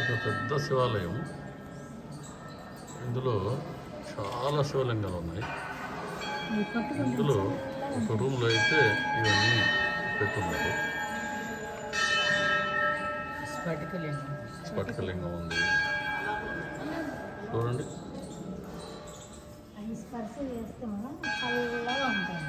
ఒక పెద్ద శివాలయం. ఇందులో చాలా శివలింగాలు ఉన్నాయి. ఇందులో ఒక రూమ్లో అయితే ఇవన్నీ పెట్టున్నారు. స్ఫటికలింగం ఉంది. చూడండి. స్పర్శ చేస్తే మనం చల్లగా ఉంటాయి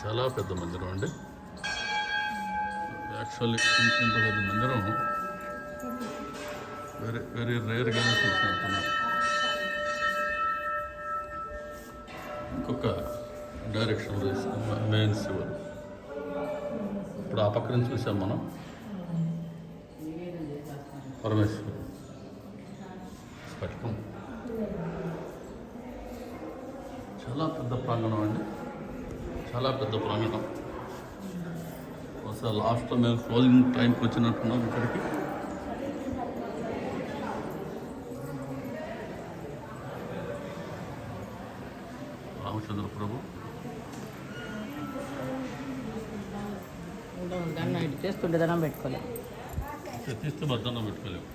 చాలా పెద్ద మందిరం అండి. యాక్చువల్లీ ఇంత పెద్ద మందిరం వెరీ వెరీ రేర్గానే చూసినట్టున్నాం ఇంకొక డైరెక్షన్లో తీసుకున్నాం మెయిన్ శివుడు ఇప్పుడు ఆ పక్కన చూసాం మనం. పరమేశ్వరుడు స్ఫటికం. చాలా పెద్ద ప్రాంగణం అండి. చాలా పెద్ద ప్రాంగణం అసలు లాస్ట్లో మేము క్లోజింగ్ టైంకి వచ్చినట్టున్నాం ఇక్కడికి. రామచంద్ర ప్రభు. చేస్తుంటే దండం పెట్టుకోలే. తీస్తే మధ్యాహ్నం పెట్టుకోలేము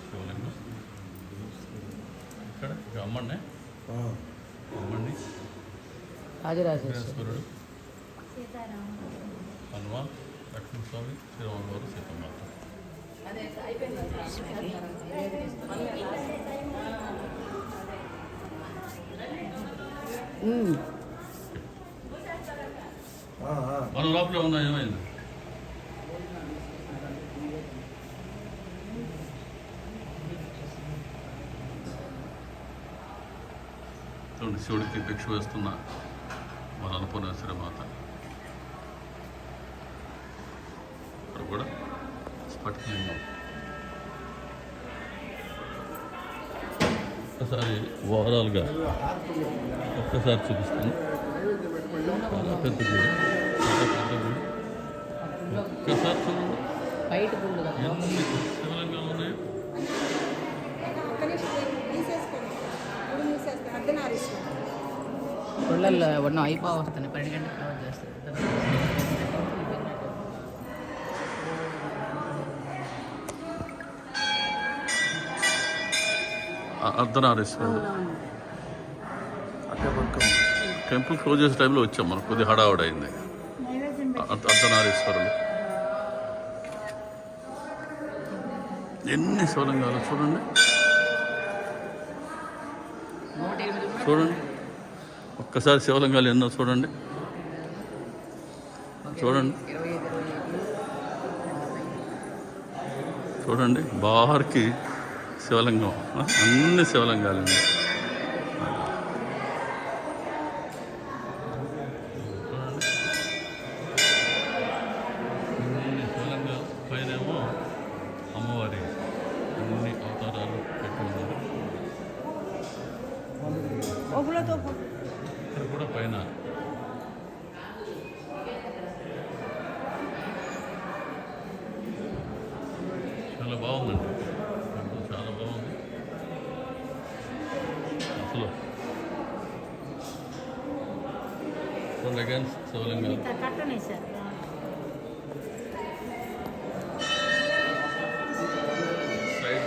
శివలింగం ఇక్కడ ఇక అమ్మండి? అమ్మండి. రాజరాజేశ్వరి. విఘ్నేశ్వరుడు సీతారామ హనుమాన్ లక్ష్మణ స్వామి శ్రీరామ వారు సీతమ్మాత ఉమ్. మన లోపల ఉన్నా ఏమైంది? చూడండి శివుడికి భిక్ష వేస్తున్న మన అన్నపూర్ణేశ్వరి మాత. ఇక్కడ కూడా స్ఫటికలింగం. ఒక్కసారి ఓవరాల్గా ఒక్కసారి చూపిస్తాను. చాలా పెద్ద గుడి. చాలా పెద్ద గుడి. ఒక్కసారి చూడండి బయట గుండు కదా ఎన్ని శివలింగాలు ఉన్నాయి గుళ్ళల్లో ఉన్న అయిపో వస్తుంది పన్నెండు గంటలకు క్లోజ్ టెంపుల్ క్లోజ్ చేసే టైంలో వచ్చాం మనకు కొద్ది హడావుడి అయింది. నైవేద్యం అర్ధ- అర్ధనారీశ్వరుడు ఎన్ని శివలింగాలు? చూడండి. చూడండి. ఒక్కసారి శివలింగాలు ఎన్నో చూడండి. చూడండి. చూడండి. బార్కి శివలింగం. అన్ని శివలింగాలు పైనేమో అమ్మవారి అన్ని అవతారాలు పెట్టి ఉన్నారు ఇక్కడ కూడా పైన చాలా బాగుందండి. చాలా బాగుంది. అసలు చూడండి అగైన్ శివలింగాలు ఇంత కట్టనేశారు సైడ్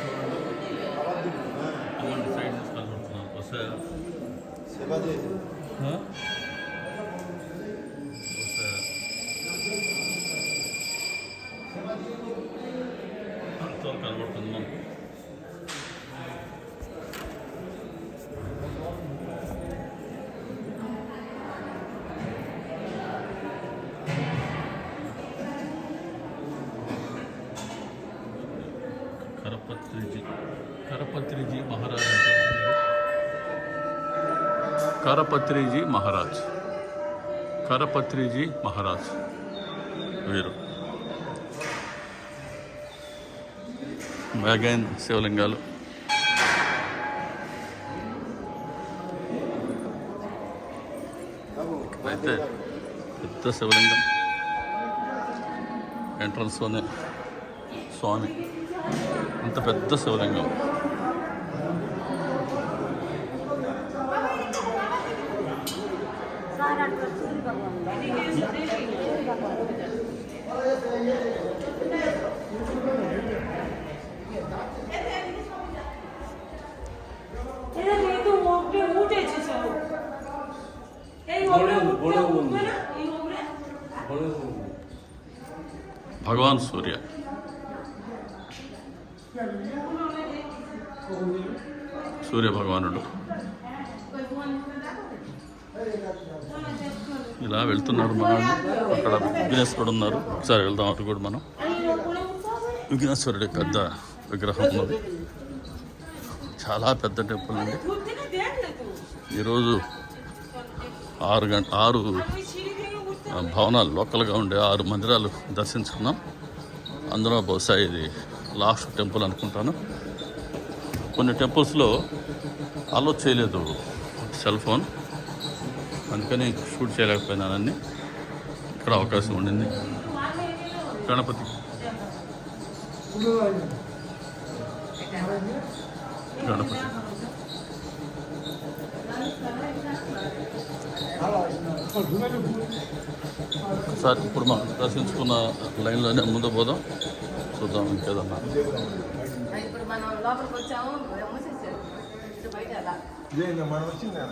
చూడండి. సైడ్ కనబడుతున్నారు వస్తాయా ఆ? వస్తాయా అంతవరకు కనబడుతుంది మనకు కరపత్రిజీ కరపత్రిజీ మహారాజ్ అంటే వీరు. కరపత్రిజీ మహారాజ్. కరపత్రిజీ మహారాజ్. వీరు. అగైన్ శివలింగాలు. అయితే పెద్ద శివలింగం. ఎంట్రన్స్లోనే స్వామి. అంత పెద్ద శివలింగం. ભગવાન સૂર્ય સૂર્ય ભગવાનુడు ఇలా వెళ్తున్నాడు మన అక్కడ విఘ్నేశ్వరుడు ఉన్నారు. ఒకసారి వెళ్దాం అటు కూడా మనం. విఘ్నేశ్వరుడు పెద్ద విగ్రహం ఉన్నది. చాలా పెద్ద టెంపుల్ అండి. ఈరోజు ఆరు గంట ఆరు భవనాలు లోకల్గా ఉండే ఆరు మందిరాలు దర్శించుకున్నాం. అందులో బహుశా ఇది లాస్ట్ టెంపుల్ అనుకుంటాను. కొన్ని టెంపుల్స్లో అలో చేయలేదు సెల్ ఫోన్. అందుకని షూట్ చేయలేకపోయినానని ఇక్కడ అవకాశం ఉండింది. గణపతి. గణపతి. ఒకసారి ఇప్పుడు మనం దర్శించుకున్న లైన్లోనే ముందు పోదాం. చూద్దాం ఇంకేదన్నా. ఇప్పుడు మనం వచ్చిందా?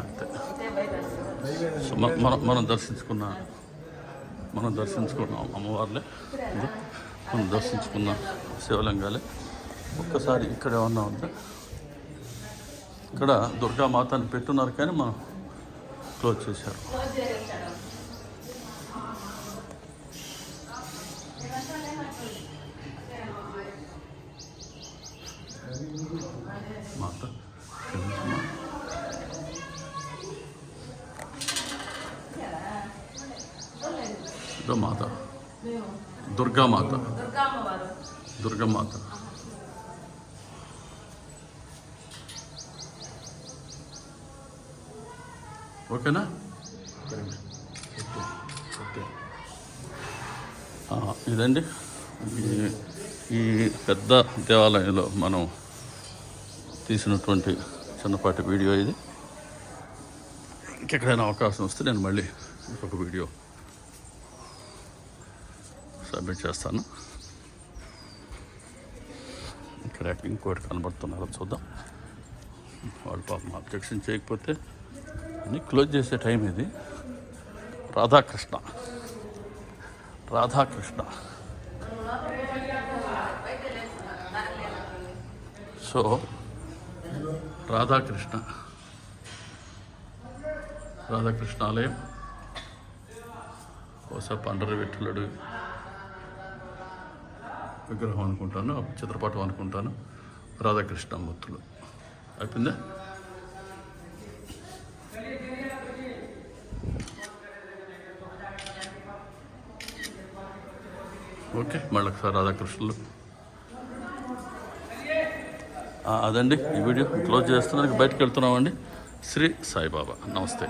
అంతే. సో మనం మనం దర్శించుకున్న మనం దర్శించుకున్న అమ్మవార్లే. మనం దర్శించుకున్న శివలింగాలే. ఒక్కసారి ఇక్కడ ఏమన్నా ఉంటే ఇక్కడ దుర్గామాతని పెట్టున్నారు కానీ మనం క్లోజ్ చేశారు. క్లోజ్ మాత క్షమించమ్మా. ఇదో మాత దుర్గామాత. దుర్గమాత. ఓకేనా? ఇదండి. ఈ- ఈ పెద్ద దేవాలయంలో మనం తీసినటువంటి చిన్నపాటి వీడియో ఇది. ఇంకెక్కడైనా అవకాశం వస్తే నేను మళ్ళీ ఇంకొక వీడియో సబ్మిట్ చేస్తాను. ఇక్కడ ఇంకోటి కనబడుతున్నారో చూద్దాం. వాళ్ళు పాపం అబ్జెక్షన్ చేయకపోతే అన్నీ క్లోజ్ చేసే టైం ఇది. రాధాకృష్ణ. రాధాకృష్ణ. సో రాధాకృష్ణ. రాధాకృష్ణ ఆలయం. బహుశా పండరు విఠలుడు విగ్రహం అనుకుంటాను చిత్రపటం అనుకుంటాను. రాధాకృష్ణ మూర్తులు అయిపోయిందా? ఓకే మళ్ళీ ఒకసారి రాధాకృష్ణులు. అదండి ఈ వీడియో. క్లోజ్ చేస్తున్నానికి బయటకు వెళ్తున్నామండి. శ్రీ సాయిబాబా నమస్తే.